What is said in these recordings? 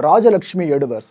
ராஜலக்ஷ்மி எடுவர்ஸ்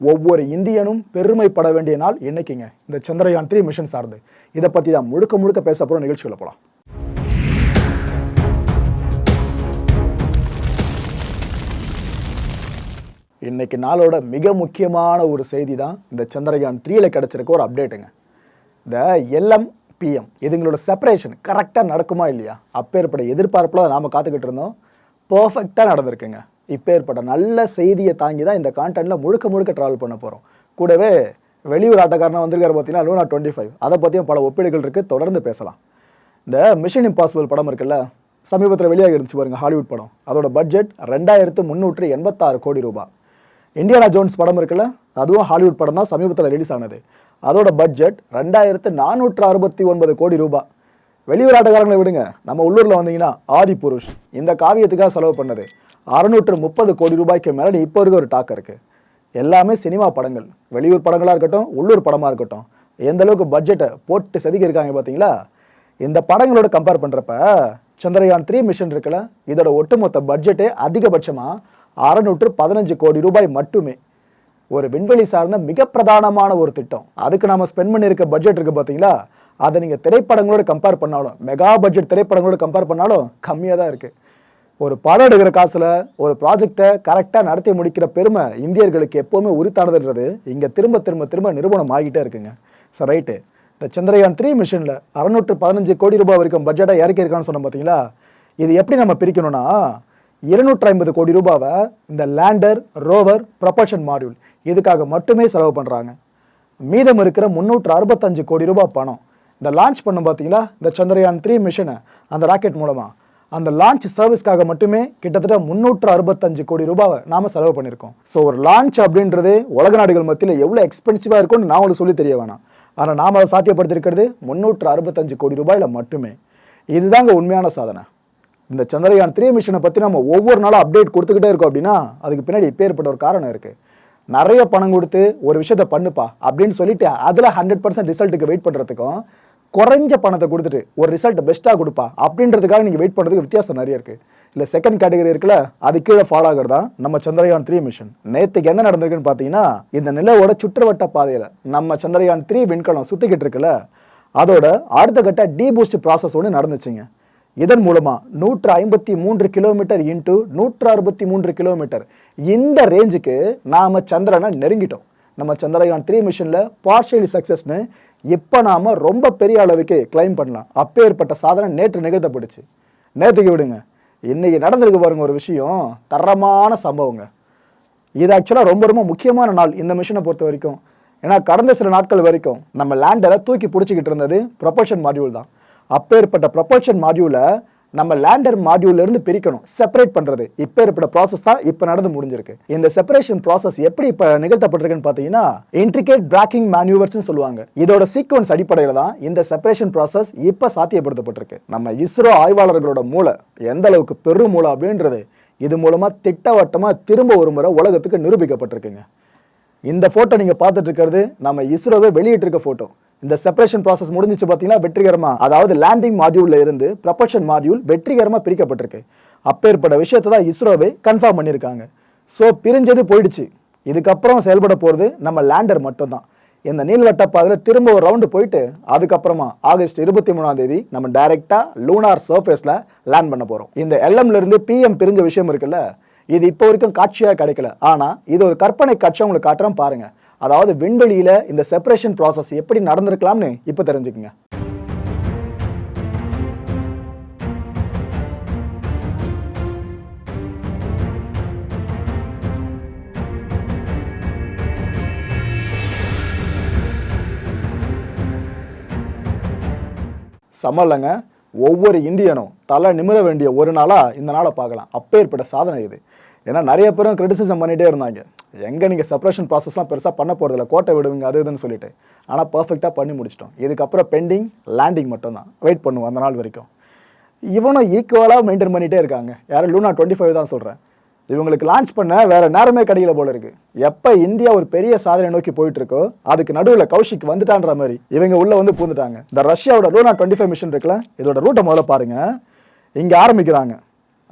ஒவ்வொரு இந்தியனும் பெருமைப்பட வேண்டிய நாள் என்னைக்குங்க? இந்த சந்திரயான் த்ரீ மிஷன் சார்ந்து. இதை பற்றி தான் முழுக்க முழுக்க பேச போகிற நிகழ்ச்சிகளை போகலாம் இன்றைக்கி நாளோட மிக முக்கியமான ஒரு செய்தி தான் இந்த சந்திரயான் த்ரீயில் கிடச்சிருக்க ஒரு அப்டேட்டுங்க இந்த எல்எம் பிஎம் இதுங்களோட செப்பரேஷன் கரெக்டாக நடக்குமா இல்லையா? அப்பேற்பட்ட எதிர்பார்ப்பில் நாம் காத்துக்கிட்டு இருந்தோம். பர்ஃபெக்டாக நடந்திருக்குங்க. இப்பேற்பட்ட நல்ல செய்தியை தாங்கி தான் இந்த கான்டென்ட்டில் முழுக்க முழுக்க ட்ராவல் பண்ண போகிறோம் கூடவே வெளியூர் ஆட்டக்காரனை வந்திருக்காரு பார்த்தீங்கன்னா லூனா டுவெண்ட்டி ஃபைவ் அதை பற்றியும் பல ஒப்பீடுகள் இருக்குது தொடர்ந்து பேசலாம். இந்த மிஷன் இம்பாசிபிள் படம் இருக்குல்ல சமீபத்தில் வெளியாக இருந்துச்சு பாருங்கள் ஹாலிவுட் படம். அதோட பட்ஜெட் ரெண்டாயிரத்து முந்நூற்று எண்பத்தாறு கோடி ரூபாய். இந்தியானா ஜோன்ஸ் படம் இருக்குல்ல அதுவும் ஹாலிவுட் படம் தான் சமீபத்தில் ரிலீஸ் ஆனது. அதோட பட்ஜெட் ரெண்டாயிரத்து நானூற்று அறுபத்தி ஒன்பது கோடி ரூபாய். வெளியூர் ஆட்டக்காரங்களை விடுங்க. நம்ம உள்ளூரில் வந்தீங்கன்னா ஆதி புருஷ் இந்த காவியத்துக்காக செலவு பண்ணது. அறுநூற்று முப்பது கோடி ரூபாய்க்கு மேலே இப்போ இருக்க ஒரு டாக் இருக்குது எல்லாமே சினிமா படங்கள். வெளியூர் படங்களாக இருக்கட்டும் உள்ளூர் படமாக இருக்கட்டும் எந்த அளவுக்கு பட்ஜெட்டை போட்டு செதுக்கி இருக்காங்க பார்த்தீங்களா இந்த படங்களோட கம்பேர் பண்ணுறப்ப சந்திரயான் த்ரீ மிஷன் இருக்குல்ல இதோட ஒட்டுமொத்த பட்ஜெட்டே அதிகபட்சமாக அறநூற்று பதினஞ்சு கோடி ரூபாய் மட்டுமே. ஒரு விண்வெளி சார்ந்த மிக பிரதானமான ஒரு திட்டம். அதுக்கு நம்ம ஸ்பெண்ட் பண்ணியிருக்க பட்ஜெட் இருக்குது பார்த்தீங்களா அதை நீங்கள் திரைப்படங்களோட கம்பேர் பண்ணாலும் மெகா பட்ஜெட் திரைப்படங்களோட கம்பேர் பண்ணாலும் கம்மியாக தான் இருக்குது ஒரு படம் எடுக்கிற காசில் ஒரு ப்ராஜெக்டை கரெக்டாக நடத்தி முடிக்கிற பெருமை இந்தியர்களுக்கு எப்போவுமே உரித்தானதுன்றது. இங்கே திரும்ப திரும்ப திரும்ப நிரூபணம் ஆகிட்டே இருக்குங்க. சார் ரைட்டு இந்த சந்திரயான் த்ரீ மிஷனில் அறநூற்று பதினஞ்சு கோடி ரூபாய் வரைக்கும் பட்ஜெட்டை இறக்கியிருக்கான்னு சொன்னோம் பார்த்தீங்களா இது எப்படி நம்ம பிரிக்கணும்னா இருநூற்றி ஐம்பது கோடி ரூபாவை இந்த லேண்டர் ரோவர் ப்ரொபல்ஷன் மாடியூல் இதுக்காக மட்டுமே செலவு பண்ணுறாங்க மீதம் இருக்கிற முந்நூற்று அறுபத்தஞ்சு கோடி ரூபாய் பணம் இந்த லான்ச் பண்ணும் பார்த்தீங்களா இந்த சந்திரயான் த்ரீ மிஷனை அந்த ராக்கெட் மூலமாக அந்த லான்ச் சர்வீஸ்க்காக மட்டுமே கிட்டத்தட்ட முந்நூற்று அறுபத்தஞ்சு கோடி ரூபாவை நாம செலவு பண்ணியிருக்கோம். ஸோ ஒரு லான்ச் அப்படின்றது உலக நாடுகள் மத்தியில் எவ்வளோ எக்ஸ்பென்சிவாக இருக்கும்னு நான் உங்களுக்கு சொல்லி தெரிய வேணாம். ஆனால் நாம் அதை சாத்தியப்படுத்திருக்கிறது முந்நூற்று அறுபத்தஞ்சு கோடி ரூபாயில் மட்டுமே. இதுதாங்க உண்மையான சாதனை. இந்த சந்திரயான் த்ரீ மிஷனை பற்றி நம்ம ஒவ்வொரு நாளும் அப்டேட் கொடுத்துக்கிட்டே இருக்கோம் அப்படின்னா அதுக்கு பின்னாடி இப்பேற்பட்ட ஒரு காரணம் இருக்குது நிறைய பணம் கொடுத்து ஒரு விஷயத்தை பண்ணுப்பா அப்படின்னு சொல்லிட்டு அதில் ஹண்ட்ரட் பர்சன்ட் ரிசல்ட்டுக்கு வெயிட் பண்ணுறதுக்கும் குறைஞ்ச பணத்தை கொடுத்துட்டு ஒரு ரிசல்ட் பெஸ்ட்டாக கொடுப்பா. அப்படின்றதுக்காக நீங்கள் வெயிட் பண்ணுறதுக்கு வித்தியாசம் நிறைய இருக்குது இல்லை செகண்ட் கேட்டகரி இருக்குல்ல அது கீழே ஃபாலோ ஆகிறதா? நம்ம சந்திரயான் த்ரீ மிஷன் நேற்றுக்கு என்ன நடந்திருக்குன்னு பார்த்தீங்கன்னா இந்த நிலவோட சுற்றுவட்ட பாதையில் நம்ம சந்திரயான் த்ரீ விண்கலம் சுற்றிக்கிட்டு இருக்குல்ல அதோட அடுத்த கட்ட டீ பூஸ்ட் ப்ராசஸ் ஒன்று நடந்துச்சுங்க. இதன் மூலமாக நூற்று ஐம்பத்தி மூன்று கிலோமீட்டர் இன்ட்டு நூற்று அறுபத்தி மூன்று கிலோமீட்டர் இந்த ரேஞ்சுக்கு நாம் சந்திரனை நெருங்கிட்டோம். நம்ம சந்திரயான் த்ரீ மிஷனில் பார்ஷியலி சக்ஸஸ்னு இப்போ நாம் ரொம்ப பெரிய அளவுக்கு கிளைம் பண்ணலாம். அப்பேற்பட்ட சாதனை நேற்று நிகழ்த்தப்பட்டுச்சு. நேற்றுக்கு விடுங்க. இன்றைக்கி நடந்திருக்கு பாருங்க ஒரு விஷயம். தரமான சம்பவங்க. இது ஆக்சுவலாக ரொம்ப ரொம்ப முக்கியமான நாள் இந்த மிஷனை பொறுத்த வரைக்கும். ஏன்னா கடந்த சில நாட்கள் வரைக்கும் நம்ம லேண்டரை தூக்கி பிடிச்சிக்கிட்டு இருந்தது ப்ரொபல்ஷன் மாடியூல் தான். அப்பேற்பட்ட ப்ரொபல்ஷன் மாடியூலை நம்ம லேண்டர் மாடியூல்ல இருந்து பிரிக்கணும் செப்பரேட் பண்றது. இப்போ ஏற்பட்ட ப்ராசஸ் தான் இப்போ நடந்து முடிஞ்சிருக்கு. இந்த செப்பரேஷன் ப்ராசஸ் எப்படி இப்போ நிகழ்த்தப்பட்டிருக்குன்னு பார்த்தீங்கன்னா இன்ட்ரிகேட் பிராக்கிங் மேனுவர்ஸ்னு சொல்லுவாங்க. இதோட சீக்வன்ஸ் அடிப்படையில் தான் இந்த செப்பரேஷன் ப்ராசஸ் இப்போ சாத்தியப்படுத்தப்பட்டிருக்கு. நம்ம இஸ்ரோ ஆய்வாளர்களோட மூளை எந்த அளவுக்கு பெரும் மூளை அப்படின்றது இது மூலமா திட்டவட்டமா திரும்ப ஒரு முறை உலகத்துக்கு நிரூபிக்கப்பட்டிருக்குங்க. இந்த ஃபோட்டோ நீங்கள் பார்த்துட்டு இருக்கிறது நம்ம இஸ்ரோவே வெளியிட்டிருக்க ஃபோட்டோ இந்த செப்பரேஷன் ப்ராசஸ் முடிஞ்சிச்சு பார்த்தீங்கன்னா வெற்றிகரமாக அதாவது லேண்டிங் மாடியூலில் இருந்து ப்ரொபல்ஷன் மாடியூல் வெற்றிகரமாக பிரிக்கப்பட்டிருக்கு. அப்பேற்பட்ட விஷயத்தை தான் இஸ்ரோவே கன்ஃபார்ம் பண்ணியிருக்காங்க. ஸோ பிரிஞ்சது போயிடுச்சு. இதுக்கப்புறம் செயல்பட போகிறது நம்ம லேண்டர் மட்டும்தான். இந்த நீள்வட்ட பாதையில் திரும்ப ஒரு ரவுண்டு போயிட்டு அதுக்கப்புறமா ஆகஸ்ட் இருபத்தி மூணாம் தேதி நம்ம டைரெக்டாக லூனார் சர்ஃபேஸில் லேண்ட் பண்ண போகிறோம் இந்த எல்எம்லேருந்து பிஎம் பிரிஞ்ச விஷயம் இருக்குல்ல இது இப்போ வரைக்கும் காட்சியாக கிடைக்கல. ஆனால் இது ஒரு கற்பனை காட்சி உங்களுக்கு காட்டுறோம் பாருங்கள் அதாவது விண்வெளியில் இந்த செப்பரேஷன் ப்ராசஸ் எப்படி நடந்திருக்கலாம்னு இப்போ தெரிஞ்சுக்குங்க. சமல்லங்க ஒவ்வொரு இந்தியனும் தலை நிமிர வேண்டிய ஒரு நாளாக இந்த நாளை பார்க்கலாம். அப்பேற்பட்ட சாதனை இது. ஏன்னா நிறைய பேரும் கிரிட்டிசிசம் பண்ணிகிட்டே இருந்தாங்க. எங்கே நீங்கள் செப்பரேஷன் ப்ராசஸ்லாம் பெருசாக பண்ண போகிறதில்ல கோட்டை விடுவீங்க அது இதுன்னு சொல்லிட்டு. ஆனால் பர்ஃபெக்டாக பண்ணி முடிச்சிட்டோம். இதுக்கப்புறம் பெண்டிங் லேண்டிங் மட்டும்தான். வெயிட் பண்ணுவோம் அந்த நாள் வரைக்கும். இவனும் ஈக்குவலாக மெயின்டைன் பண்ணிகிட்டே இருக்காங்க. யாரும் லூனா டுவெண்ட்டி ஃபைவ் தான் சொல்கிறேன் இவங்களுக்கு லான்ச் பண்ண வேற நேரமே கிடைக்கல போல இருக்கு. எப்போ இந்தியா ஒரு பெரிய சாதனை நோக்கி போயிட்டு இருக்கோ அதுக்கு நடுவில் கௌஷிக் வந்துட்டான்ற மாதிரி இவங்க உள்ள வந்து பூந்துட்டாங்க இந்த ரஷ்யாவோட லூனா டுவெண்ட்டி ஃபைவ் மிஷன் இருக்குல்ல இதோட ரூட்டை முதல்ல பாருங்க. இங்கே ஆரம்பிக்கிறாங்க.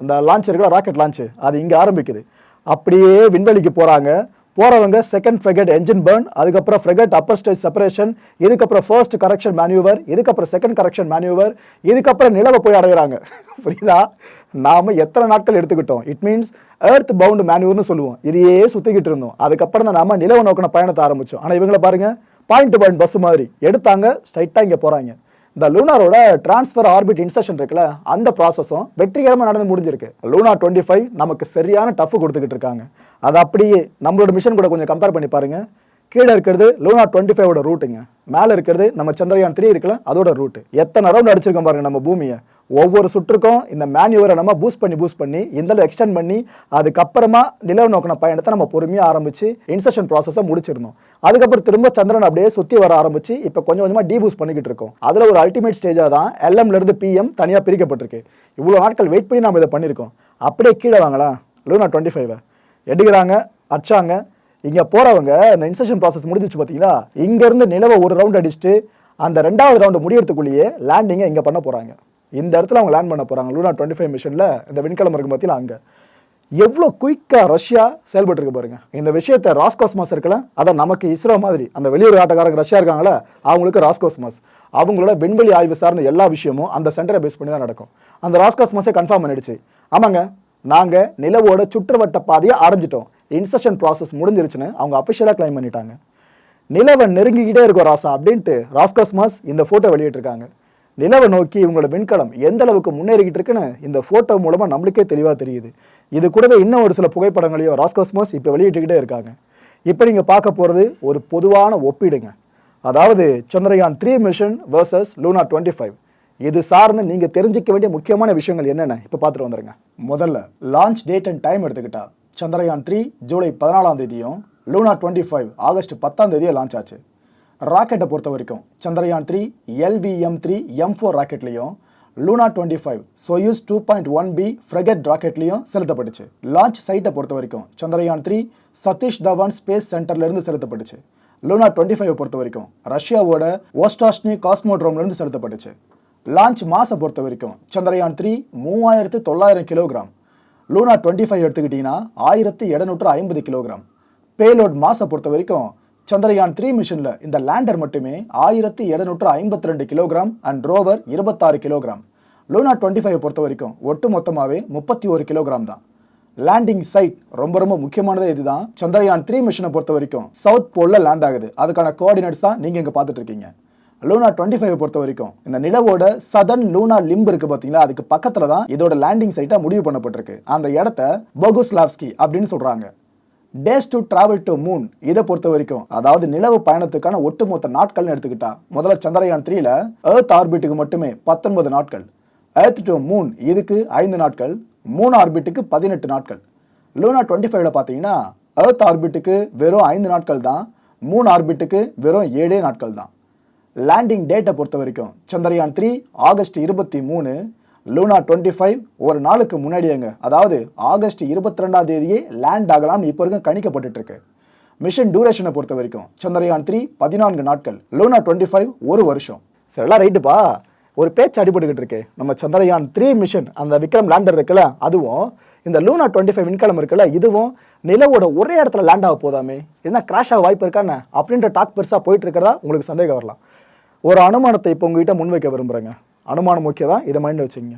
அந்த லான்ச் இருக்குல்ல ராக்கெட் லான்ச்சு அது இங்கே ஆரம்பிக்குது. அப்படியே விண்வெளிக்கு போகிறாங்க போகிறவங்க செகண்ட் ஃப்ரெகட் என்ஜின் பர்ன் அதுக்கப்புறம் ஃப்ரெகட் அப்பர் ஸ்டேஜ் செப்பரேஷன் இதுக்கப்புறம் ஃபர்ஸ்ட் கரெக்ஷன் மேனுவர் இதுக்கப்புறம் செகண்ட் கரெக்ஷன் மேனுவர் இதுக்கப்புறம் நிலவை போய் அடைகிறாங்க புரியுதா? நாம எத்தனை நாட்கள் எடுத்துக்கிட்டோம்? இட் மீன்ஸ் எர்த் பவுண்ட் மேனுவர்னு சொல்லுவோம். இதையே சுற்றிக்கிட்டு இருந்தோம். அதுக்கப்புறம் தான் நாம் நிலவை நோக்கின பயணத்தை ஆரம்பித்தோம் ஆனால் இவங்கள பாருங்கள் பாயிண்ட் டு பாயிண்ட் பஸ் மாதிரி. எடுத்தாங்க ஸ்ட்ரைட்டாக இங்கே போகிறாங்க இந்த லூனாரோட டிரான்ஸ்ஃபர் ஆர்பிட் இன்செஷன் இருக்குல்ல அந்த ப்ராசஸும் வெற்றிகரமாக நடந்து முடிஞ்சிருக்கு. லூனா டுவெண்ட்டி ஃபைவ் நமக்கு சரியான டஃப் கொடுத்துக்கிட்டு இருக்காங்க. அது அப்படியே நம்மளோட மிஷன் கூட கொஞ்சம் கம்பேர் பண்ணி பாருங்கள் கீழே இருக்கிறது லூனா டுவெண்ட்டி ஃபைவோட ரூட்டுங்க மேலே இருக்கிறது நம்ம சந்திரயான் த்ரீ இருக்குல்ல அதோட ரூட்டு எத்தனை ரவுண்ட் அடிச்சிருக்கோம் பாருங்க நம்ம பூமியை. ஒவ்வொரு சுற்றுக்கும் இந்த மேன்யூவரை நம்ம பூஸ்ட் பண்ணி பூஸ்ட் பண்ணி இந்த எக்ஸ்டெண்ட் பண்ணி அதுக்கப்புறமா நிலவு நோக்கின பயணத்தை நம்ம பொறுமையாக ஆரம்பிச்சு இன்செஷன் ப்ராசஸை முடிச்சிருந்தோம் அதுக்கப்புறம் திரும்ப சந்திரன் அப்படியே சுற்றி வர ஆரம்பிச்சு இப்போ கொஞ்சம் கொஞ்சமாக டீபூஸ்ட் பண்ணிக்கிட்டு இருக்கோம். அதில் ஒரு அல்டிமேட் ஸ்டேஜாக தான் எல்எம்லேருந்து பிஎம் தனியாக பிரிக்கப்பட்டிருக்கு. இவ்வளோ நாட்கள் வெயிட் பண்ணி நம்ம இதை பண்ணியிருக்கோம். அப்படியே கீழே வாங்கலாம் லூனா டுவெண்ட்டி ஃபைவை எடுக்கிறாங்க அடிச்சாங்க இங்கே போகிறவங்க அந்த இன்செக்ஷன் ப்ராசஸ் முடிஞ்சிச்சு பார்த்தீங்களா இங்கேருந்து நிலவை ஒரு ரவுண்ட் அடிச்சுட்டு அந்த ரெண்டாவது ரவுண்டு முடியறதுக்குள்ளேயே லேண்டிங்கை இங்கே பண்ண போகிறாங்க இந்த இடத்துல அவங்க லேண்ட் பண்ண போகிறாங்க லூனா டுவெண்ட்டி ஃபைவ் மிஷனில் இந்த விண்கலம் இருக்கும் பார்த்தீங்களா அங்கே. எவ்வளோ குயிக்காக ரஷ்யா செயல்பட்டுருக்கு பாருங்க. இந்த விஷயத்தை ராஸ்காஸ்மாஸ் இருக்கலாம் அதை நமக்கு இஸ்ரோ மாதிரி அந்த வெளியூர் ஆட்டக்காரங்க ரஷ்யா இருக்காங்களே அவங்களுக்கு ராஸ்காஸ்மாஸ். அவங்களோட விண்வெளி ஆய்வு சார்ந்த எல்லா விஷயமும் அந்த சென்டரை பேஸ் பண்ணி தான் நடக்கும். அந்த ராஸ்காஸ்மாஸே கன்ஃபார்ம் பண்ணிடுச்சு. ஆமாங்க. நாங்கள் நிலவோட சுற்றுவட்ட பாதையை அடைஞ்சிட்டோம். இன்செஷன் ப்ராசஸ் முடிஞ்சிருச்சுன்னு அவங்க அஃபிஷியலாக கிளைம் பண்ணிட்டாங்க. நிலவை நெருங்கிக்கிட்டே இருக்கும் ராசா அப்படின்ட்டு ராஸ்காஸ்மாஸ் இந்த ஃபோட்டோ வெளியிட்டிருக்காங்க. நிலவை நோக்கி இவங்களோட விண்கலம் எந்த அளவுக்கு முன்னேறிக்கிட்டு இருக்குன்னு இந்த ஃபோட்டோ மூலமாக நம்மளுக்கே தெளிவாக தெரியுது. இது கூடவே இன்னும் ஒரு சில புகைப்படங்களையும் ராஸ்காஸ்மாஸ் இப்போ வெளியிட்டுக்கிட்டே இருக்காங்க. இப்போ நீங்கள் பார்க்க போகிறது ஒரு பொதுவான ஒப்பீடுங்க. அதாவது Chandrayaan three mission versus Luna twenty five இது சார்ந்து நீங்கள் தெரிஞ்சிக்க வேண்டிய முக்கியமான விஷயங்கள் என்னென்ன? இப்போ பார்த்துட்டு வந்துருங்க. முதல்ல லான்ச் டேட் அண்ட் டைம் எடுத்துக்கிட்டா சந்திரயான் த்ரீ ஜூலை பதினாலாம் தேதியும் லூனா டுவெண்ட்டி ஃபைவ் ஆகஸ்ட் பத்தாம் தேதியும் லான்ச் ஆச்சு. ராக்கெட்டை பொறுத்த வரைக்கும் Chandrayaan three LVM three M four ராக்கெட்லையும் Luna twenty five Soyuz two point one B Fregat ராக்கெட்லையும் செலுத்தப்பட்டுச்சு. லான்ச் சைட்டை பொறுத்த வரைக்கும் சந்திரயான் த்ரீ சதீஷ் தவான் ஸ்பேஸ் சென்டர்லேருந்து செலுத்தப்பட்டுச்சு. லூனா டுவெண்ட்டி ஃபைவ் பொறுத்த வரைக்கும் ரஷ்யாவோட ஓஸ்டாஸ்னி காஸ்மோட்ரோம்லேருந்து செலுத்தப்பட்டுச்சு. லான்ச் மாசை பொறுத்த வரைக்கும் சந்திரயான் த்ரீ மூவாயிரத்து தொள்ளாயிரம் கிலோகிராம் லூனா டுவெண்ட்டி ஃபைவ் எடுத்துக்கிட்டிங்கன்னா ஆயிரத்து எழுநூற்று ஐம்பது கிலோகிராம் பேலோட் மாசை பொறுத்த வரைக்கும் சந்திரயான் த்ரீ மிஷனில் இந்த லேண்டர் மட்டுமே ஆயிரத்து எழுநூற்று ஐம்பத்தி ரெண்டு கிலோகிராம் அண்ட் ரோவர் இருபத்தாறு கிலோகிராம் லூனா டுவெண்ட்டி ஃபைவ் பொறுத்த வரைக்கும் ஒட்டு மொத்தமாகவே முப்பத்தி ஒரு கிலோகிராம் தான். லேண்டிங் சைட் ரொம்ப ரொம்ப முக்கியமானதே இதுதான். சந்திரயான் த்ரீ மிஷனை பொறுத்த வரைக்கும் சவுத் போலில் லேண்ட் ஆகுது. அதுக்கான கோஆர்டினேட்ஸ் தான் நீங்கள் இங்கே பார்த்துட்டு இருக்கீங்க. லூனா டுவெண்ட்டி ஃபைவ் பொறுத்த வரைக்கும் இந்த நிலவோட சதன் லூனா லிம்ப் இருக்கு பார்த்தீங்களா அதுக்கு பக்கத்தில் தான் இதோட லேண்டிங் சைட்டாக முடிவு பண்ணப்பட்டிருக்கு. அந்த இடத்த போகுஸ்லாவ்ஸ்கி அப்படின்னு சொல்கிறாங்க days to travel to moon இதை பொறுத்த வரைக்கும் அதாவது நிலவு பயணத்துக்கான ஒட்டுமொத்த நாட்கள்னு எடுத்துக்கிட்டா முதல்ல சந்திரயான் த்ரீல ஏர்த் ஆர்பிட்டுக்கு மட்டுமே பத்தொன்பது நாட்கள். ஏர்த் டு மூன் இதுக்கு ஐந்து நாட்கள் மூன் ஆர்பிட்டுக்கு பதினெட்டு நாட்கள். லூனா டுவெண்ட்டி ஃபைவ்ல பார்த்தீங்கன்னா ஏர்த் ஆர்பிட்டுக்கு வெறும் ஐந்து நாட்கள் தான் மூணு ஆர்பிட்டுக்கு வெறும் ஏழே நாட்கள் தான். லேண்டிங் டேட்டை பொறுத்த வரைக்கும் சந்திரயான் த்ரீ ஆகஸ்ட் இருபத்தி மூணு லூனா டுவெண்ட்டி ஃபைவ் ஒரு நாளுக்கு முன்னாடியேங்க. அதாவது ஆகஸ்ட் இருபத்தி ரெண்டாம் தேதியே லேண்ட் ஆகலாம்னு இப்போ வரைக்கும் கணிக்கப்பட்டுட்ருக்கு மிஷன் டூரேஷனை பொறுத்த வரைக்கும் சந்திரயான் த்ரீ பதினான்கு நாட்கள் லூனா டுவெண்ட்டி ஃபைவ் ஒரு வருஷம். சரி எல்லாம் ரைட்டுப்பா ஒரு பேச்சு அடிபட்டுக்கிட்டு இருக்கு. நம்ம சந்திரயான் த்ரீ மிஷன் அந்த விக்ரம் லேண்டர் இருக்குல்ல அதுவும் இந்த லூனா டுவெண்ட்டி ஃபைவ் விண்கலம் இருக்குல்ல இதுவும் நிலவோட ஒரே இடத்துல லேண்ட் ஆக போதாமே. என்ன கிராஷ் ஆக வாய்ப்பு இருக்கானே? அப்படின்ற டாக் பெருசாக போயிட்டு இருக்கிறதா உங்களுக்கு சந்தேகம் வரலாம். ஒரு அனுமானத்தை இப்போ உங்ககிட்ட முன்வைக்க விரும்புகிறேங்க அனுமானம் ஓகேவா இதை மைண்டில் வச்சுக்கோங்க.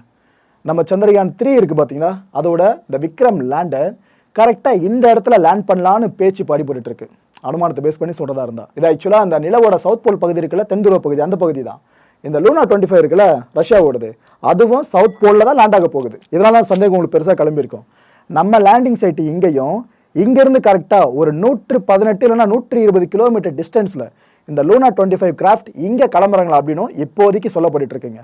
நம்ம சந்திரயான் த்ரீ இருக்குது பார்த்தீங்களா அதோட இந்த விக்ரம் லேண்டர் கரெக்டாக இந்த இடத்துல லேண்ட் பண்ணலான்னு பேச்சு பாடிப்பட்டு இருக்கு அனுமானத்தை பேஸ் பண்ணி சொல்கிறதா இருந்தால் இது ஆக்சுவலாக அந்த நிலவோட சவுத் போல் பகுதி இருக்குல்ல தென்துருவ பகுதி அந்த பகுதி தான். இந்த லூனா டுவெண்ட்டி ஃபைவ் இருக்குல்ல ரஷ்யாவோடது. அதுவும் சவுத் போலில் தான் லேண்ட் ஆக போகுது. இதனால தான் சந்தேகம் உங்களுக்கு பெருசாக கிளம்பியிருக்கும். நம்ம லேண்டிங் சைட்டு இங்கேயும் இங்கேருந்து கரெக்டாக ஒரு நூற்று பதினெட்டு இல்லைன்னா நூற்றி இருபது கிலோமீட்டர் டிஸ்டன்ஸில் இந்த லூனா டுவெண்ட்டி ஃபைவ் கிராஃப்ட் இங்கே கிளம்புறாங்களா அப்படின்னும் இப்போதைக்கு சொல்லப்பட்டு இருக்குங்க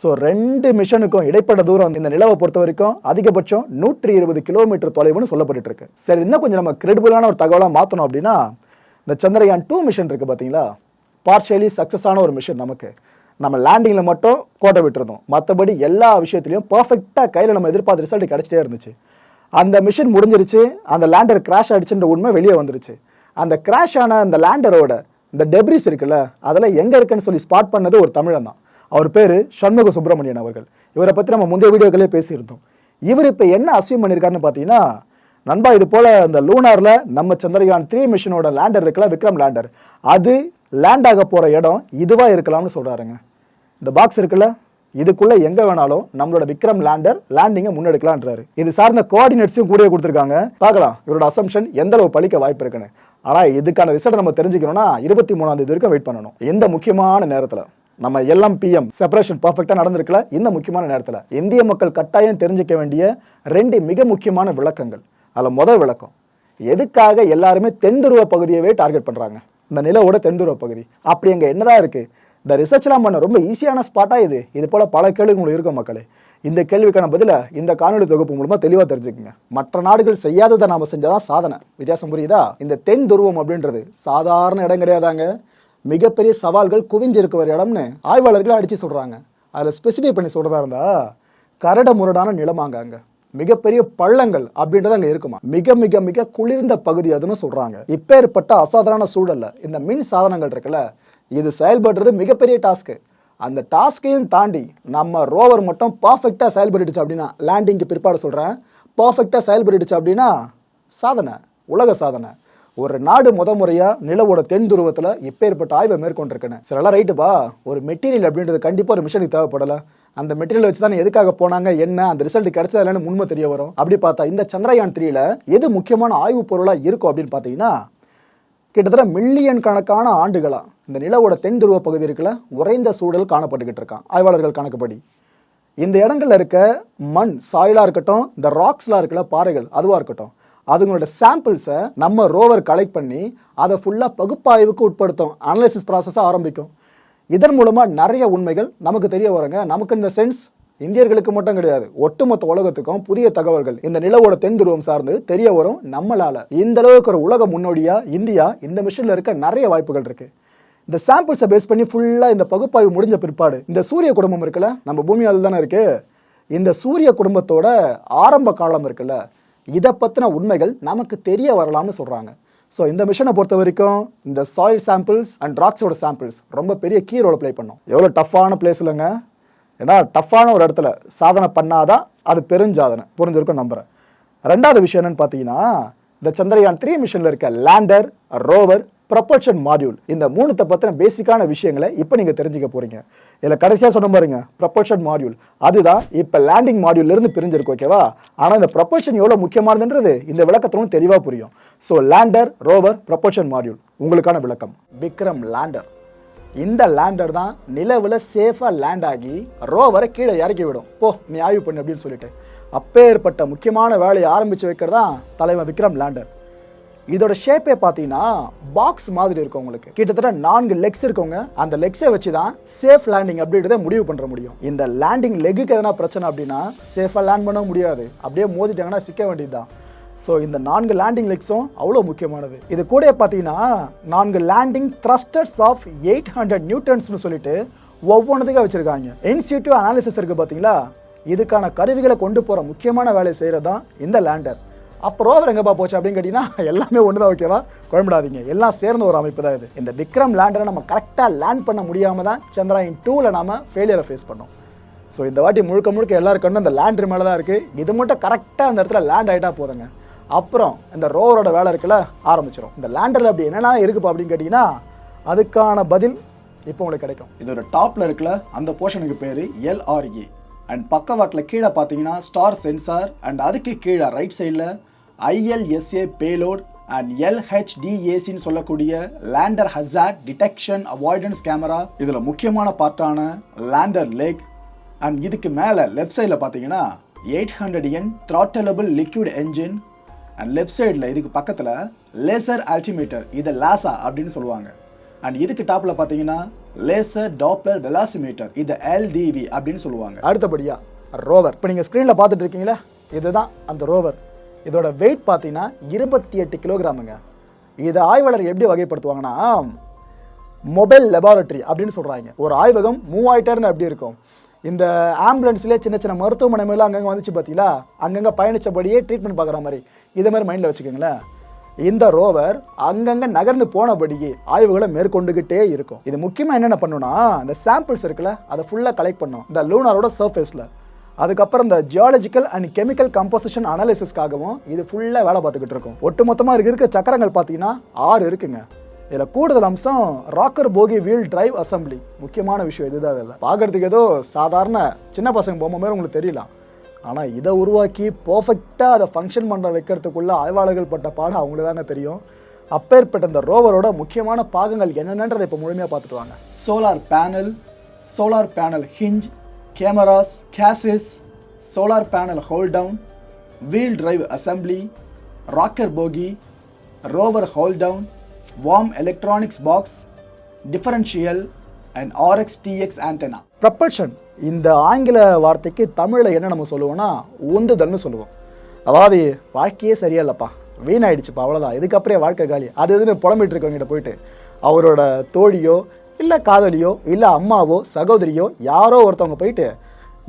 ஸோ ரெண்டு மிஷனுக்கும் இடைப்பட்ட தூரம் இந்த நிலவை பொறுத்த வரைக்கும் அதிகபட்சம் நூற்றி இருபது கிலோமீட்டர் தொலைவுன்னு சொல்லப்பட்டு இருக்கு சரி இன்னும் கொஞ்சம் நம்ம கிரெடிபிளான ஒரு தகவலாக மாற்றணும் அப்படின்னா இந்த சந்திரயான் டூ மிஷன் இருக்குது பார்த்தீங்களா பார்ஷியலி சக்ஸஸான ஒரு மிஷன் நமக்கு. நம்ம லேண்டிங்கில் மட்டும் கோட்டை விட்டுருந்தோம் மற்றபடி எல்லா விஷயத்துலையும் பர்ஃபெக்டாக கையில் நம்ம எதிர்பார்த்த ரிசல்ட் கிடச்சிட்டே இருந்துச்சு. அந்த மிஷன் முடிஞ்சிருச்சு. அந்த லேண்டர் கிராஷ் ஆகிடுச்சுன்ற உண்மை வெளியே வந்துருச்சு. அந்த கிராஷ் ஆன அந்த லேண்டரோட இந்த டெப்ரிஸ் இருக்குல்ல அதெல்லாம் எங்கே இருக்குன்னு சொல்லி ஸ்பாட் பண்ணது ஒரு தமிழன் தான். அவர் பேர் சண்முக சுப்பிரமணியன் அவர்கள். இவரை பற்றி நம்ம முந்தைய வீடியோக்களே பேசியிருந்தோம். இவர் இப்போ என்ன அசியூம் பண்ணியிருக்காருன்னு பார்த்தீங்கன்னா நண்பா இது போல் அந்த லூனாரில் நம்ம சந்திரயான் த்ரீ மிஷினோட லேண்டர் இருக்குல்ல விக்ரம் லேண்டர் அது லேண்ட் ஆக போகிற இடம் இதுவாக இருக்கலாம்னு சொல்கிறாருங்க இந்த பாக்ஸ் இருக்குல்ல இதுக்குள்ளே எங்கே வேணாலும் நம்மளோட விக்ரம் லேண்டர் லேண்டிங்கை முன்னெடுக்கலான்றாரு இது சார்ந்த கோஆர்டினேட்ஸையும் கூட கொடுத்துருக்காங்க. பார்க்கலாம் இவரோட அசம்ஷன் எந்த அளவு பழிக்க வாய்ப்பு இருக்குன்னு. ஆனால் இதுக்கான ரிசல்ட் நம்ம தெரிஞ்சுக்கணும்னா இருபத்தி மூணாம் தேதி வரைக்கும் வெயிட் பண்ணணும். இந்த முக்கியமான நேரத்தில் நம்ம எல்லாம் பிஎம் செப்பரேஷன் பர்ஃபெக்டாக நடந்திருக்கல இந்த முக்கியமான நேரத்தில் இந்திய மக்கள் கட்டாயம் தெரிஞ்சிக்க வேண்டிய ரெண்டு மிக முக்கியமான விளக்கங்கள். அதில் முதல் விளக்கம் எதுக்காக எல்லாருமே தென் துருவ பகுதியவே டார்கெட் பண்ணுறாங்க இந்த நிலவோட தென்துருவ பகுதி. அப்படி அங்கே என்னதான் இருக்குது இந்த ரிசர்ச்லாம் பண்ண ரொம்ப ஈஸியான ஸ்பாட்டாக இது. இது போல் பல கேள்விகள் உங்களுக்கு இருக்கும் மக்களே. இந்த கேள்விக்கான பதிலை இந்த காணொலி தொகுப்பு மூலமாக தெளிவாக தெரிஞ்சுக்கங்க. மற்ற நாடுகள் செய்யாததை நாம செஞ்சாதான் சாதனை. வித்தியாசம் புரியுதா? இந்த தென் துருவம் அப்படின்றது சாதாரண இடம் கிடையாதாங்க. மிகப்பெரிய சவால்கள் குவிஞ்சிருக்க ஒரு இடம்னு ஆய்வாளர்கள் அடிச்சு சொல்றாங்க. அதில் ஸ்பெசிஃபை பண்ணி சொல்றதா இருந்தா கரட முரடான நிலமாங்க அங்க மிகப்பெரிய பள்ளங்கள் அப்படின்றது அங்க இருக்குமா? மிக மிக மிக குளிர்ந்த பகுதி அதுன்னு சொல்றாங்க. இப்பேற்பட்ட அசாதாரண சூழல்ல இந்த மின் சாதனங்கள் இருக்குல்ல இது செயல்படுறது மிகப்பெரிய டாஸ்க்கு அந்த டாஸ்கையும் தாண்டி நம்ம ரோவர் மட்டும் பர்ஃபெக்டாக செயல்பட்டுச்சு அப்படின்னா லேண்டிங்க்கு பிற்பாடு சொல்கிறேன் பர்ஃபெக்டாக செயல்பட்டுச்சு அப்படின்னா சாதனை உலக சாதனை. ஒரு நாடு முத முறையாக நிலவோட தென் துருவத்தில் இப்பேற்பட்ட ஆய்வை மேற்கொண்டிருக்கேன் சிலலாம் ரைட்டுப்பா ஒரு மெட்டீரியல் அப்படின்றது கண்டிப்பாக ஒரு மிஷனுக்கு தேவைப்படலை. அந்த மெட்டீரியல் வச்சு தானே எதுக்காக போனாங்க என்ன அந்த ரிசல்ட் கிடைச்சா இல்லைன்னு உண்மை தெரிய வரும். அப்படி பார்த்தா இந்த சந்திரயான் த்ரீல எது முக்கியமான ஆய்வு பொருளாக இருக்கும் அப்படின்னு பார்த்தீங்கன்னா கிட்டத்தட்ட மில்லியன் கணக்கான ஆண்டுகளா இந்த நிலவோட தென் துருவ பகுதி இருக்குல்ல உறைந்த சூழல் காணப்பட்டுக்கிட்டு இருக்கான். ஆய்வாளர்கள் கணக்குப்படி. இந்த இடங்கள்ல இருக்க மண் சாயிலாக இருக்கட்டும் இந்த ராக்ஸ்லாம் இருக்கிற பாறைகள் அதுவாக இருக்கட்டும் அதுங்களோட சாம்பிள்ஸை நம்ம ரோவர் கலெக்ட் பண்ணி அதை ஃபுல்லாக பகுப்பாய்வுக்கு உட்படுத்தும் அனலைசிஸ் ப்ராசஸை ஆரம்பிக்கும். இதன் மூலமாக நிறைய உண்மைகள் நமக்கு தெரிய வருங்க. நமக்கு இந்த சென்ஸ் இந்தியர்களுக்கு மட்டும் கிடையாது. ஒட்டுமொத்த உலகத்துக்கும் புதிய தகவல்கள். இந்த நிலவோட தென் துருவம் சார்ந்து தெரிய வரும் நம்மளால. இந்த அளவுக்கு ஒரு உலக முன்னோடியா இந்தியா இந்த மிஷன்ல இருக்க நிறைய வாய்ப்புகள் இருக்கு. இந்த சாம்பிள்ஸை பேஸ் பண்ணி ஃபுல்லாக இந்த பகுப்பாய்வு முடிஞ்ச பிற்பாடு இந்த சூரிய குடும்பம் இருக்குல்ல நம்ம பூமியால் தானே இருக்கு. இந்த சூரிய குடும்பத்தோட ஆரம்ப காலம் இருக்குல்ல இதை பற்றின உண்மைகள் நமக்கு தெரிய வரலாம்னு சொல்கிறாங்க ஸோ இந்த மிஷனை பொறுத்த வரைக்கும் இந்த சாயில் சாம்பிள்ஸ் அண்ட் ராக்ஸோட சாம்பிள்ஸ் ரொம்ப பெரிய கீ ரோல் ப்ளே பண்ணும். எவ்வளோ டஃப்பான பிளேஸ் இல்லைங்க. ஏன்னா டஃப்பான ஒரு இடத்துல சாதனை பண்ணாதான் அது பெருஞ்சாதனை. புரிஞ்சிருக்கும் நம்புகிறேன் ரெண்டாவது விஷயம் என்னன்னு பார்த்தீங்கன்னா இந்த சந்திரயான் த்ரீ மிஷனில் இருக்க லேண்டர் ரோவர் ப்ரொபல்ஷன் மாடியூல் இந்த மூணுத்தை பற்றின பேசிக்கான விஷயங்களை இப்போ நீங்கள் தெரிஞ்சுக்க போகிறீங்க இதில் கடைசியாக சொன்ன பாருங்க ப்ரொபல்ஷன் மாடியூல் அதுதான் இப்போ லேண்டிங் மாடியூல்லேருந்து பிரிஞ்சிருக்கு ஓகேவா ஆனால் இந்த ப்ரொபல்ஷன் எவ்வளோ முக்கியமானதுன்றது இந்த விளக்கத்தோடு தெளிவாக புரியும். So lander rover propulsion module உங்களுக்கான விளக்கம். விக்ரம் லேண்டர் இந்த லேண்டர் தான் நிலவில் சேஃபாக லேண்ட் ஆகி ரோவரை கீழே இறக்கி விடும். போ நீ ஆய்வு பண்ணு அப்படின்னு சொல்லிட்டு. அப்பேற்பட்ட முக்கியமான வேலையை ஆரம்பித்து வைக்கிறது தான் தலைவன் விக்ரம் லேண்டர் இதோட ஷேப்பே பார்த்தீங்கன்னா பாக்ஸ் மாதிரி இருக்கும் உங்களுக்கு. கிட்டத்தட்ட நான்கு லெக்ஸ் இருக்கவங்க அந்த லெக்ஸை வச்சு தான் சேஃப் லேண்டிங் அப்படின்றத முடிவு பண்ணுற முடியும். இந்த லேண்டிங் லெக்குக்கு எதனா பிரச்சனை அப்படின்னா சேஃபாக லேண்ட் பண்ண முடியாது. அப்படியே மோதிட்டாங்கன்னா சிக்க வேண்டியதுதான். ஸோ இந்த நான்கு லேண்டிங் லெக்ஸும் அவ்வளோ முக்கியமானது. இது கூட பார்த்தீங்கன்னா நான்கு landing thrusters of eight hundred நியூட்டன்ஸ்னு சொல்லிட்டு ஒவ்வொன்றுத்துக்கும் வச்சுருக்காங்க. இன்ஸ்டியூட்டிவ் அனாலிசிஸ் இருக்குது பார்த்தீங்களா? இதுக்கான கருவிகளை கொண்டு போகிற முக்கியமான வேலையை செய்கிறது தான் இந்த லேண்டர் அப்போ ரோவர் எங்கேப்பா போச்சு அப்படின்னு கேட்டிங்கன்னா எல்லாமே ஒன்று தான் ஓகேவா குழம்பிடாதீங்க. எல்லாம் சேர்ந்த ஒரு அமைப்பு தான் இது. இந்த விக்ரம் லேண்டரை நம்ம கரெக்டாக லேண்ட் பண்ண முடியாமல் தான் சந்திராயன் டூவில் நாம ஃபெயிலியரை ஃபேஸ் பண்ணோம். ஸோ இந்த வாட்டி முழுக்க முழுக்க எல்லாருக்கண்ணும் அந்த லேண்டர் மேலே தான் இருக்குது இது மட்டும் கரெக்டாக அந்த இடத்துல லேண்ட் ஆகிட்டா போதுங்க. அப்புறம் இந்த ரோவரோட வேலை இருக்குல்ல ஆரம்பிச்சிடும் இந்த லேண்டரில் அப்படி என்னென்ன இருக்குப்பா அப்படின்னு கேட்டிங்கன்னா அதுக்கான பதில் இப்போ உங்களுக்கு கிடைக்கும். இதோட டாப்பில் இருக்குல்ல அந்த போர்ஷனுக்கு பேர் எல்ஆர்இ அண்ட் பக்கவாட்டில் கீழே பார்த்தீங்கன்னா ஸ்டார் சென்சார் அண்ட் அதுக்கு கீழே ரைட் சைடில் ஐஎல்எஸ்ஏ பேலோட் அண்ட் எல்ஹெச்டிஏசின்னு சொல்லக்கூடிய lander hazard detection avoidance camera. இதில் முக்கியமான பார்ட்டான லேண்டர் லேக். அண்ட் இதுக்கு மேலே லெஃப்ட் சைடில் பார்த்தீங்கன்னா eight hundred N throttleable liquid engine and left சைடில் இதுக்கு பக்கத்தில் லேசர் அல்டிமீட்டர் இதை லாசா அப்படின்னு சொல்லுவாங்க. அண்ட் இதுக்கு டாப்பில் பார்த்தீங்கன்னா லேசர் டாப்ளர் வெலாசிமீட்டர் இதை எல்டிவி அப்படின்னு சொல்லுவாங்க. அடுத்தபடியாக ரோவர் இப்போ நீங்கள் ஸ்க்ரீனில் பார்த்துட்டு இருக்கீங்களா இதுதான் அந்த ரோவர் இதோட வெயிட் பார்த்தீங்கன்னா இருபத்தி எட்டு கிலோகிராமுங்க. இதை ஆய்வாளர் எப்படி வகைப்படுத்துவாங்கன்னா மொபைல் லெபார்டரி அப்படின்னு சொல்கிறாங்க ஒரு ஆய்வகம் மூவ் இருந்தால் எப்படி இருக்கும்? இந்த ஆம்புலன்ஸ்லேயே சின்ன சின்ன மருத்துவமனை மேலே அங்கங்கே வந்துச்சு பார்த்தீங்களா அங்கங்கே பயணித்தபடியே ட்ரீட்மெண்ட் பார்க்குற மாதிரி. இதை மாதிரி மைண்டில் வச்சுக்கோங்களேன். இந்த ரோவர் அங்கங்கே நகர்ந்து போனபடியே ஆய்வுகளை மேற்கொண்டுகிட்டே இருக்கும். இது முக்கியமாக என்னென்ன பண்ணுன்னா இந்த சாம்பிள்ஸ் இருக்குல்ல அதை ஃபுல்லாக கலெக்ட் பண்ணும். இந்த லூனாரோட சர்ஃபேஸில் அதுக்கப்புறம் இந்த ஜியாலஜிக்கல் அண்ட் கெமிக்கல் கம்போசிஷன் அனாலிசிஸ்க்காகவும் இது ஃபுல்லாக வேலை பார்த்துக்கிட்டு இருக்கும். ஒட்டுமொத்தமாக இருக்க இருக்க சக்கரங்கள் பார்த்தீங்கன்னா ஆறு இருக்குங்க. இதில் கூடுதல் அம்சம் rocker bogie wheel drive assembly முக்கியமான விஷயம் இதுதான் அதில். பார்க்கறதுக்கு ஏதோ சாதாரண சின்ன பசங்க பொம்மை மாதிரி உங்களுக்கு தெரியலாம் ஆனால் இதை உருவாக்கி பர்ஃபெக்டாக அதை ஃபங்க்ஷன் பண்ணுற வைக்கிறதுக்குள்ளே ஆய்வாளர்கள் பட்ட பாடம் அவங்களுக்கு தாங்க தெரியும். அப்பேற்பட்ட இந்த ரோவரோட முக்கியமான பாகங்கள் என்னென்னன்றதை இப்போ முழுமையாக பார்த்துட்டு வாங்க. Solar panel solar panel hinge cameras cases solar panel hold down wheel drive assembly rocker bogie rover hold down warm electronics box differential and RX TX antenna propulsion இந்த ஆங்கில வார்த்தைக்கு தமிழில் என்ன நம்ம சொல்லுவோம்னா உந்துதல்னு சொல்லுவோம். அதாவது வாழ்க்கையே சரியா இல்லைப்பா வீணாயிடுச்சுப்பா அவ்வளோதான் இதுக்கப்புறம் வாழ்க்கை காலி. அது இதுன்னு புலம்பிட்டு இருக்கவங்ககிட்ட போயிட்டு அவரோட தோழியோ இல்லை காதலியோ இல்லை அம்மாவோ சகோதரியோ யாரோ ஒருத்தவங்க போயிட்டு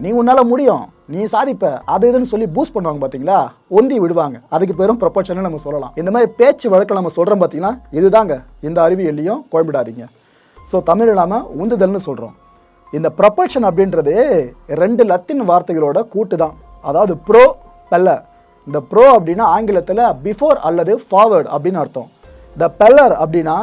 நீ உன்னால் முடியும். நீ சாதிப்ப. அது இதுன்னு சொல்லி பூஸ்ட் பண்ணுவாங்க பார்த்தீங்களா ஒந்தி விடுவாங்க. அதுக்கு பேரும் ப்ரொபோஷன் நம்ம சொல்லலாம். இந்த மாதிரி பேச்சு வழக்கில் நம்ம சொல்கிறோம் பார்த்தீங்கன்னா இதுதாங்க. இந்த அறிவியல்லையும் குழம்பிடாதீங்க ஸோ தமிழ் இல்லாமல் உந்துதல்னு சொல்கிறோம் இந்த ப்ரொபல்ஷன் அப்படின்றது ரெண்டு லத்தின் வார்த்தைகளோட கூட்டு தான் அதாவது ப்ரோ பெல்ல. இந்த ப்ரோ அப்படின்னா ஆங்கிலத்தில் பிஃபோர் அல்லது ஃபார்வர்டு அப்படின்னு அர்த்தம். த பெல்லர் அப்படின்னா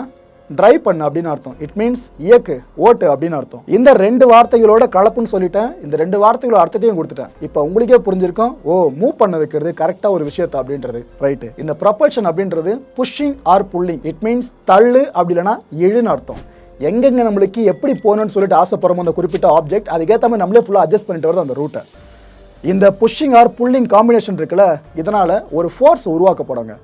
டிரைவ் பண்ணு அப்படின்னு அர்த்தம். இட் மீன்ஸ் இயக்கு ஓட்டு அப்படின்னு அர்த்தம். இந்த ரெண்டு வார்த்தைகளோட கலப்புன்னு சொல்லிட்டேன். இந்த ரெண்டு வார்த்தைகளோட அர்த்தத்தையும் கொடுத்துட்டேன். இப்போ உங்களுக்கே புரிஞ்சிருக்கும். ஓ மூவ் பண்ண வைக்கிறது கரெக்டாக ஒரு விஷயத்தை அப்படின்றது. ரைட்டு இந்த ப்ரொபல்ஷன் அப்படின்றது pushing or pulling it means தள்ளு அப்படி இல்லைன்னா இழுன்னு அர்த்தம். எங்கெங்க நம்மளுக்கு எப்படி போகணும்னு சொல்லிட்டு ஆசைப்படுறோமோ அந்த குறிப்பிட்ட ஆப்ஜெக்ட் அதுக்கேற்ற மாதிரி நம்மளே ஃபுல்லாக அட்ஜஸ்ட் பண்ணிட்டு வருது அந்த ரூட்டை இந்த புஷ்ஷிங் ஆர் புல்லிங் காம்பினேஷன் இருக்குல்ல இதனால் ஒரு ஃபோர்ஸ் உருவாக்கப்படுங்க.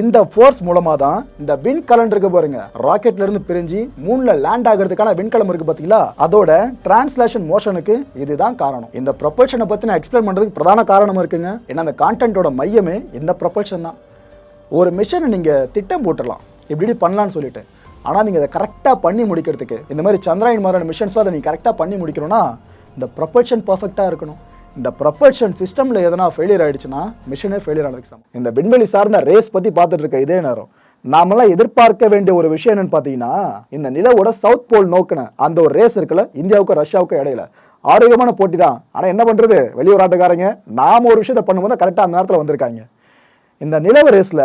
இந்த ஃபோர்ஸ் மூலமாக தான் இந்த விண்கலன் இருக்கு பாருங்க. ராக்கெட்ல இருந்து பிரிஞ்சு மூணில் லேண்ட் ஆகிறதுக்கான விண்கலம் இருக்கு பார்த்தீங்களா அதோட டிரான்ஸ்லேஷன் மோஷனுக்கு இதுதான் காரணம். இந்த ப்ரொபல்ஷனை பற்றி நான் எக்ஸ்பிளைன் பண்ணுறதுக்கு பிரதான காரணம் இருக்குங்க. ஏன்னா அந்த கான்டென்ட்டோட மையமே இந்த ப்ரொபல்ஷன் தான். ஒரு மிஷனை நீங்கள் திட்டம் போட்டுடலாம் இப்படி இப்படி பண்ணலான்னு சொல்லிட்டு. ஆனால் நீங்கள் அதை கரெக்டாக பண்ணி முடிக்கிறதுக்கு இந்த மாதிரி சந்திராயன் மாதிரியான மிஷன்ஸ்லாம் அதை நீங்கள் கரெக்டாக பண்ணி முடிக்கணும்னா இந்த ப்ரொபல்ஷன் பர்ஃபெக்டாக இருக்கணும். இந்த ப்ரொபல்ஷன் சிஸ்டமில் எதனா ஃபெயிலியர் ஆகிடுச்சுன்னா மிஷினே ஃபெயிலியர் ஆனதுக்கு சமம். இந்த விண்வெளி சார்ந்த ரேஸ் பற்றி பார்த்துட்டு இருக்க இதே நேரம் நாமெல்லாம் எதிர்பார்க்க வேண்டிய ஒரு விஷயம் என்னன்னு பார்த்தீங்கன்னா இந்த நிலவோட சவுத் போல் நோக்கின அந்த ஒரு ரேஸ் இருக்குல்ல இந்தியாவுக்கும் ரஷ்யாவுக்கும் இடையில. ஆரோக்கியமான போட்டி தான். ஆனால் என்ன பண்ணுறது வெளியூர் ஆட்டக்காரங்க நாம் ஒரு விஷயத்தை பண்ணும்போது கரெக்டாக அந்த நேரத்தில் வந்திருக்காங்க. இந்த நிலவு ரேஸில்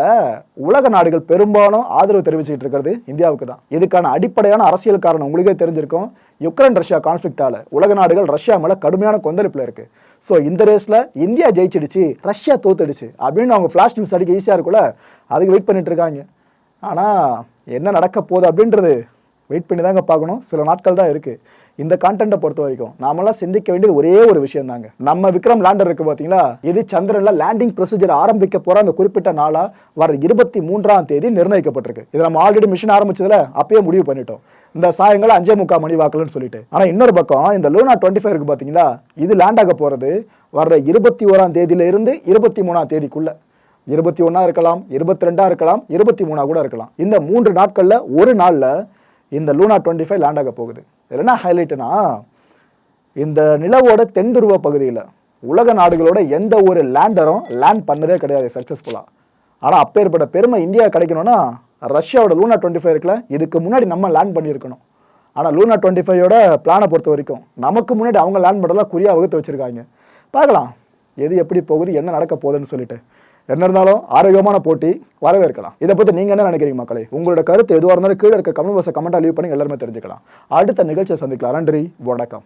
உலக நாடுகள் பெரும்பாலும் ஆதரவு தெரிவிச்சுட்டு இருக்கிறது இந்தியாவுக்கு தான். இதுக்கான அடிப்படையான அரசியல் காரணம் உங்களுக்கே தெரிஞ்சிருக்கும். யுக்ரைன் ரஷ்யா கான்ஃப்ளிக்டால உலக நாடுகள் ரஷ்யா மேலே கடுமையான கொந்தளிப்பில் இருக்கு. ஸோ இந்த ரேஸில் இந்தியா ஜெயிச்சிடுச்சு ரஷ்யா தோத்துடுச்சு அப்படின்னு அவங்க ஃப்ளாஷ் நியூஸ் அடிக்க ஈஸியாக இருக்குல்ல அதுக்கு வெயிட் பண்ணிட்டு இருக்காங்க. ஆனால் என்ன நடக்க போகுது அப்படின்றது வெயிட் பண்ணி தாங்க பார்க்கணும். சில நாட்கள் தான் இருக்குது இந்த கான்டென்ட்டை பொறுத்த வரைக்கும் நாமெல்லாம் சிந்திக்க வேண்டியது ஒரே ஒரு விஷயம் தாங்க நம்ம விக்ரம் லேண்டர் இருக்கு பார்த்தீங்களா இது சந்திரன்ல லேண்டிங் ப்ரொசீஜர் ஆரம்பிக்க போற அந்த குறிப்பிட்ட நாளா வர இருபத்தி மூன்றாம் தேதி நிர்ணயிக்கப்பட்டிருக்கு. இது நம்ம ஆல்ரெடி மிஷன் ஆரம்பிச்சதுல அப்பயே முடிவு பண்ணிட்டோம். இந்த சாயங்காலம் அஞ்சே முக்கால் மணி வாக்கலன்னு சொல்லிட்டு. ஆனா இன்னொரு பக்கம் இந்த லூனா டுவெண்ட்டி ஃபைவ் இருக்கு பார்த்தீங்களா இது லேண்ட் ஆக போறது வர்ற இருபத்தி ஓராம் தேதியில இருந்து இருபத்தி மூணாம் தேதிக்குள்ள. இருபத்தி ஒன்றா இருக்கலாம் இருபத்தி ரெண்டா இருக்கலாம் இருபத்தி மூணா கூட இருக்கலாம். இந்த மூன்று நாட்களில் ஒரு நாளில் இந்த லூனா டுவெண்ட்டி ஃபைவ் லேண்ட் ஆக போகுது. இதில் என்ன ஹைலைட்டுனா இந்த நிலவோட தென் துருவ பகுதியில் உலக நாடுகளோட எந்த ஒரு லேண்டரும் லேண்ட் பண்ணதே கிடையாது சக்ஸஸ்ஃபுல்லாக ஆனால் அப்பேற்பட்ட பெருமை இந்தியா கிடைக்கணும்னா ரஷ்யாவோட லூனா டுவெண்ட்டி ஃபைவ் இருக்குல்ல இதுக்கு முன்னாடி நம்ம லேண்ட் பண்ணியிருக்கணும். ஆனால் லூனா டுவெண்ட்டி ஃபைவோட பிளானை பொறுத்த வரைக்கும் நமக்கு முன்னாடி அவங்க லேண்ட் பண்ணலாம் குறியாக வகுத்து வச்சுருக்காங்க. பார்க்கலாம் எது எப்படி போகுது என்ன நடக்க போகுதுன்னு சொல்லிட்டு. என்ன இருந்தாலும் ஆரோக்கியமான போட்டி வரவேற்கலாம். இதை பற்றி நீங்கள் என்ன நினைக்கிறீங்க மக்களே? உங்களோட கருத்து எதுவாக இருந்தாலும் கீழே இருக்க கமெண்ட் பாக்ஸை கமெண்ட்டாக லீவ் பண்ணி எல்லாருமே தெரிஞ்சுக்கலாம். அடுத்த நிகழ்ச்சியை சந்திக்கலாம். நன்றி வணக்கம்.